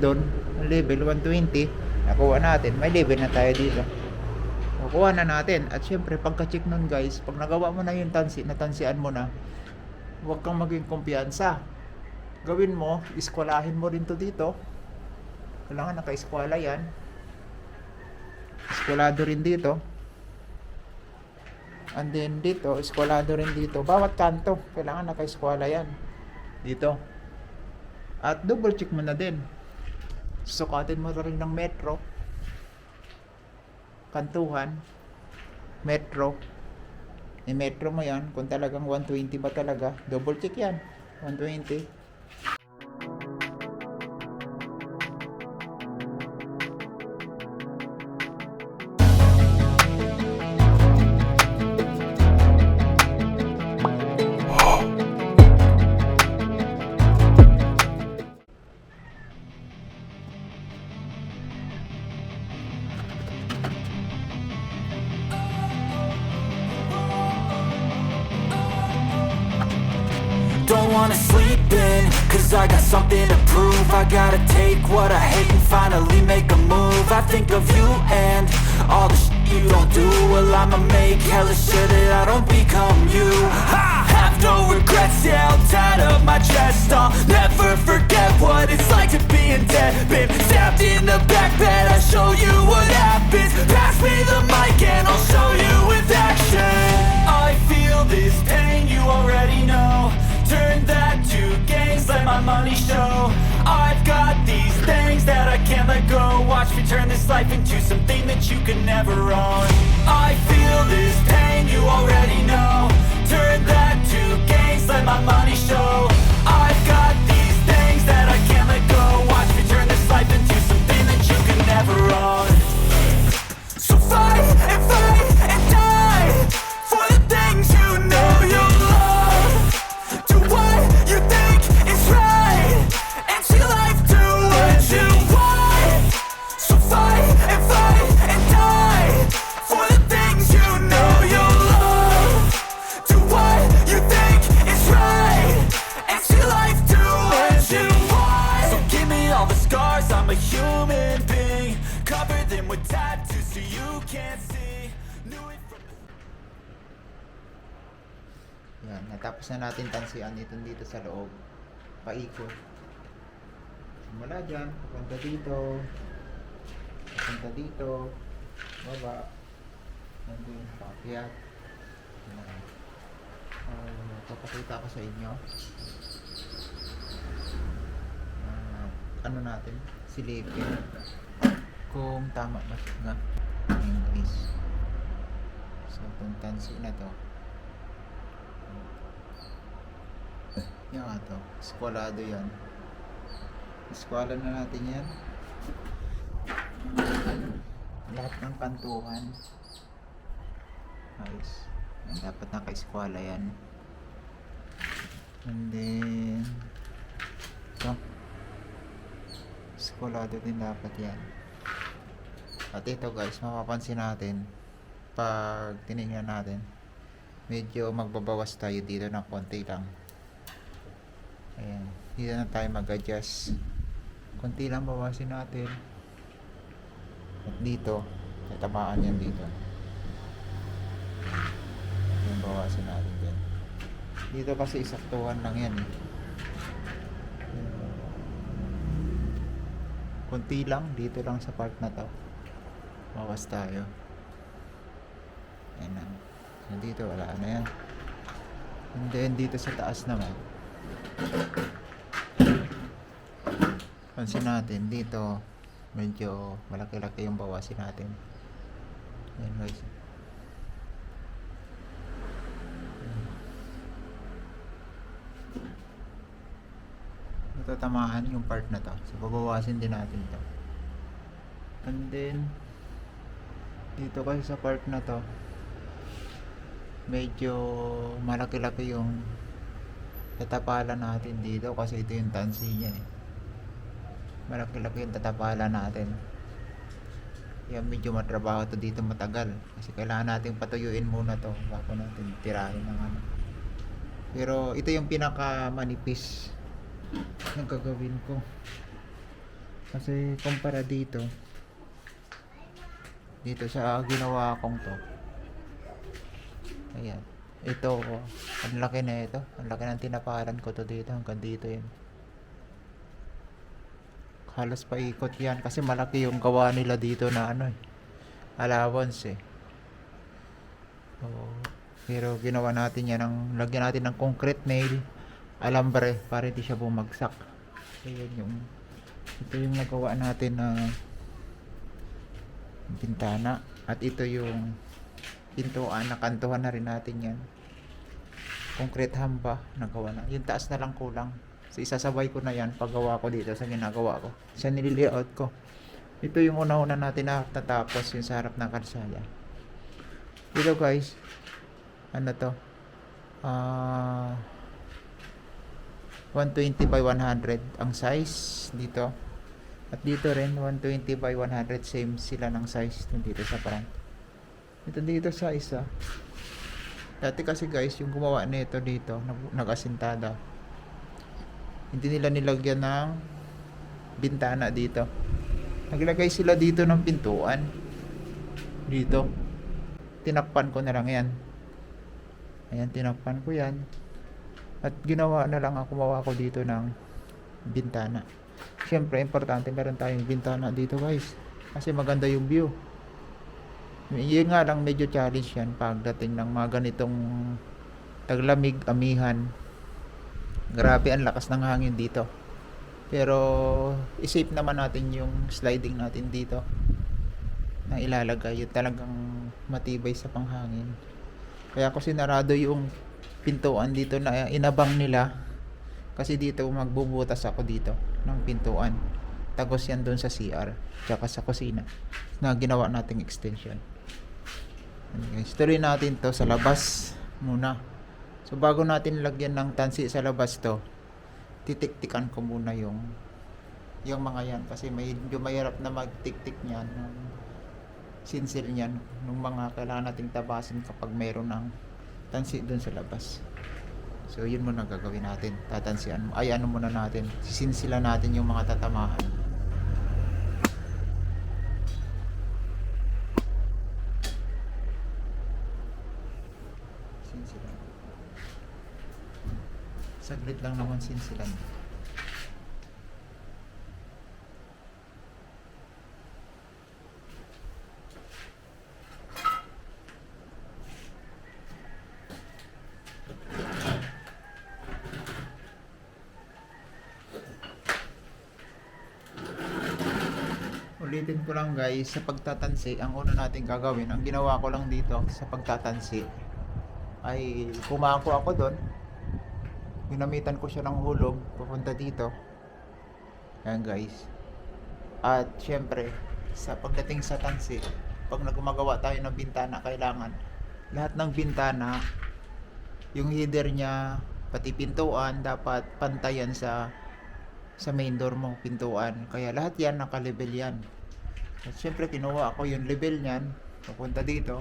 doon, level 120, nakuha natin. May level na tayo dito. Nakuha na natin. At syempre, pagka-check nun guys, pag nagawa mo na yung tansi, natansian mo na, huwag kang maging kumpiyansa. Gawin mo, iskwalahin mo rin to dito. Kailangan naka-eskwala yan. Eskwalado rin dito. And then dito, eskwalado rin dito. Bawat kanto, kailangan naka-eskwala yan. Dito. At double check mo na din. Susukatin mo rin ng metro. Kantuhan. Metro. May metro mo yan. Kung talagang 120 ba talaga, double check yan. 120. Wanna sleep in, cause I got something to prove. I gotta take what I hate and finally make a move. I think of you and all the shit you don't do. Well I'ma make hella sure that I don't become you. I have no regrets, yeah, I'll tie up my chest. I'll never forget what it's like to be in debt. Been stabbed in the back bed, I'll show you what go Watch me turn this life into something that you can never own. I feel this pain, you already know. Turn Yan, natapos na natin tansian ito dito sa loob. Paikot. Simula dyan, papunta dito. Papunta dito. Baba. Nandun, paakyat. Yan. Uh, papakita ko sa inyo. Ah, ano natin? Silipin. Kung tama ba ang English. So, tansi na to, yan nga to. Eskwalado yan. Eskwala na natin yan. Lahat ng kantuhan. Ayos. Yan, dapat naka-eskwala yan. And then, ito. Eskwalado din dapat yan. At ito guys, mapapansin natin pag tinignan natin medyo magbabawas tayo dito ng konti lang ayan. Dito na tayo mag-adjust. Konti lang bawasin natin. At dito tatamaan yan dito. Yung bawasin natin dyan. Dito kasi isaktuhan lang yan eh. Konti lang dito lang sa part na to. Bawas tayo. Ayan na. So, dito wala na yan. And then dito sa taas naman. Pansin natin dito medyo malaki-laki yung bawasin natin. Ayan guys. Natatamaan yung part na to. So babawasin din natin to. And then dito kasi sa part na to medyo malaki-laki yung tatapalan natin dito kasi ito yung tansi niya eh. Malaki-laki yung tatapalan natin. Kaya medyo matrabaho to dito matagal kasi kailangan natin patuyuin muna to bago natin tirahin ng ano. Pero ito yung pinaka manipis ng gagawin ko. Kasi kumpara dito, dito sa ginawa kong to. Ayan. Ito, oh, ang laki na ito. Ang laki ng tinaparan ko to dito. Hanggang dito yun. Halos paikot yan. Kasi malaki yung gawa nila dito na ano eh. Allowance eh. Oo. pero ginawa natin yan ng, lagyan natin ng concrete nail, alambre, para hindi siya bumagsak. Ayan yung, ito yung nagawa natin na bintana. At ito yung pintuan, nakantuhan na rin natin yan. Concrete hamba, nagawa na. Yung taas na lang kulang. So, isasabay ko na yan paggawa ko dito sa ginagawa ko. Sa nililayout ko. Ito yung una-una natin na tatapos yung sa harap ng kalsada. Dito guys, ano to? Ah 120 by 100 ang size dito. At dito rin 120 by 100 same sila ng size dito sa front. Ito dito sa isa. Dati kasi guys, yung gumawa nito dito, nag- nag-asintada. Hindi nila nilagyan ng bintana dito. Naglagay sila dito ng pintuan. Dito. Tinakpan ko na lang yan. Ayan, tinakpan ko yan. At ginawa na lang ako, gumawa ko dito ng bintana. Siyempre, importante meron tayong bintana dito guys. Kasi maganda yung view. Yun nga lang medyo challenge yan pagdating ng mga ganitong taglamig, amihan. Grabe ang lakas ng hangin dito. Pero isip naman natin yung sliding natin dito na ilalagay yung talagang matibay sa panghangin. Kaya ako sinarado yung pintuan dito na inabang nila kasi dito magbubutas ako dito ng pintuan. Tagos yan doon sa CR tsaka sa kusina na ginawa nating extension. Guys, tuloy natin to sa labas muna. So bago natin lagyan ng tansi sa labas to, titiktikan ko muna yung yung mga yan kasi medyo mahirap na magtiktik niyan ng sinsil niyan ng mga kailangan nating tabasin kapag mayroon ng tansi doon sa labas. So yun muna gagawin natin. Tatansian mo. Ay ano muna natin. Sisinsilan natin yung mga tatamahan. Sinsilan. Saglit lang naman sinsilan. Ulitin ko lang guys, sa pagtatansi, ang una natin gagawin, ang ginawa ko lang dito sa pagtatansi, ay kumako ako doon. Ginamitan ko siya ng hulog, papunta dito. Ayan guys. At syempre, sa pagdating sa tansi, pag nagumagawa tayo ng bintana, kailangan lahat ng bintana, yung header niya, pati pintuan, dapat pantayan sa sa main door mo, pintuan. Kaya lahat yan, naka-level yan. At syempre, kinuha ako yung level niyan. Papunta dito.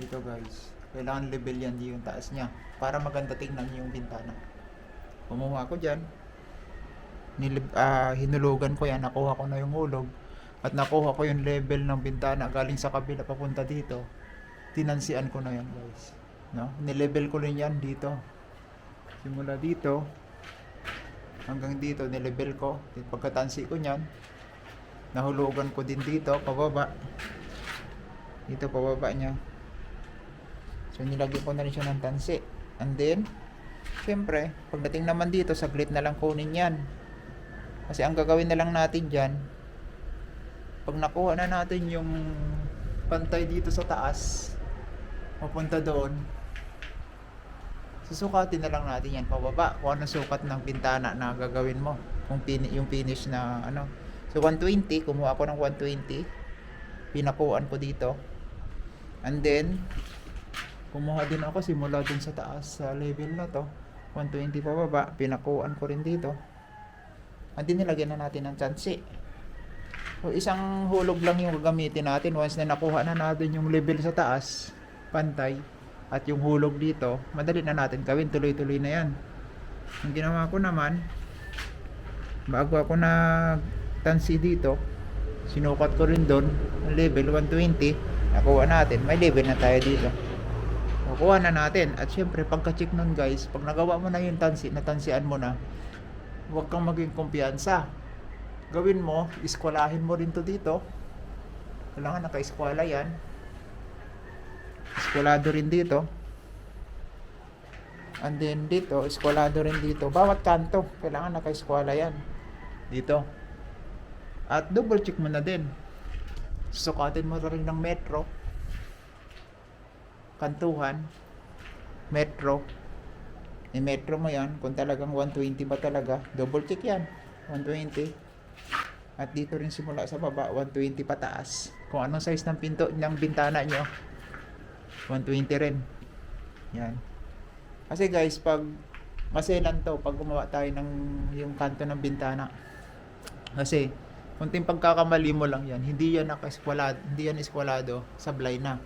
Dito guys. Kailangan level yan yung taas niya. Para maganda tingnan yung bintana. Kumuha ako dyan. Nilib, ah, hinulugan ko yan. Nakuha ko na yung hulog. At nakuha ko yung level ng bintana galing sa kabila papunta dito. Tinansian ko na yan guys. No? Nilevel ko rin yan dito. Simula dito hanggang dito nilevel ko pagkatansi ko niyan nahulugan ko din dito pababa dito pababa niya so nilagyan ko na rin siya ng tansi and then syempre pagdating naman dito saglit na lang kunin yan. Kasi ang gagawin na lang natin dyan pag nakuha na natin yung pantay dito sa taas papunta doon susukatin na lang natin yan pababa. Kung ano sukat ng bintana na gagawin mo. Kung pin yung finish na ano. So 120 kumuha ako ng 120 pinakuan ko dito. And then kumuha din ako simula dun sa taas sa level na to. 120 pababa pinakuan ko rin dito. Then nilagyan na natin ng chansi so isang hulog lang yung gagamitin natin. Once na nakuha na natin yung level sa taas pantay at yung hulog dito, madali na natin gawin, tuloy-tuloy na yan. Ang ginawa ko naman, bago ako nag tansi dito sinukat ko rin doon level 120 nakuha natin. May level na tayo dito nakuha na natin. At syempre pagka check nun guys pag nagawa mo na yung tansi natansian mo na huwag kang maging kumpiyansa. Gawin mo iskwalahin mo rin to dito. Kailangan naka-eskwala yan. Eskwalado rin dito. And then dito eskwalado rin dito. Bawat kanto kailangan naka-eskwala yan. Dito. At double check mo na din. Susukatin mo rin ng metro kantuhan. Metro. I metro mo yan. Kung talagang 120 ba talaga double check yan. 120 at dito rin simula sa baba 120 pataas. Kung anong size ng pinto ng bintana nyo 120 rin. Yan. Kasi guys pag maselan to pag gumawa tayo ng yung kanto ng bintana kasi kunting pagkakamali mo lang yan hindi yan naka-eskwalado hindi yan eskwalado sablay na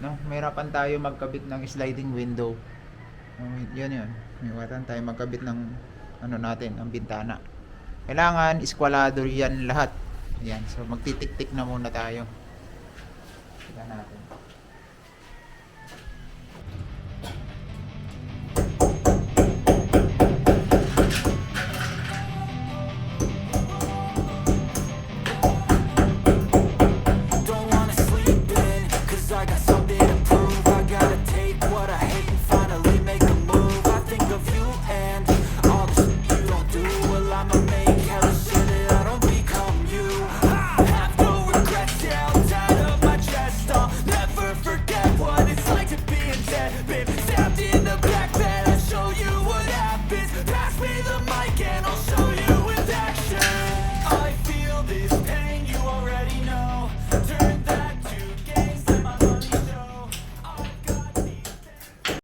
no? Mayroon tayo magkabit ng sliding window. Oh, yun yun. May watan tayo magkabit ng ano natin ang bintana. Kailangan eskwalado yan lahat. Yan so magtitik-tik na muna tayo. Tignan natin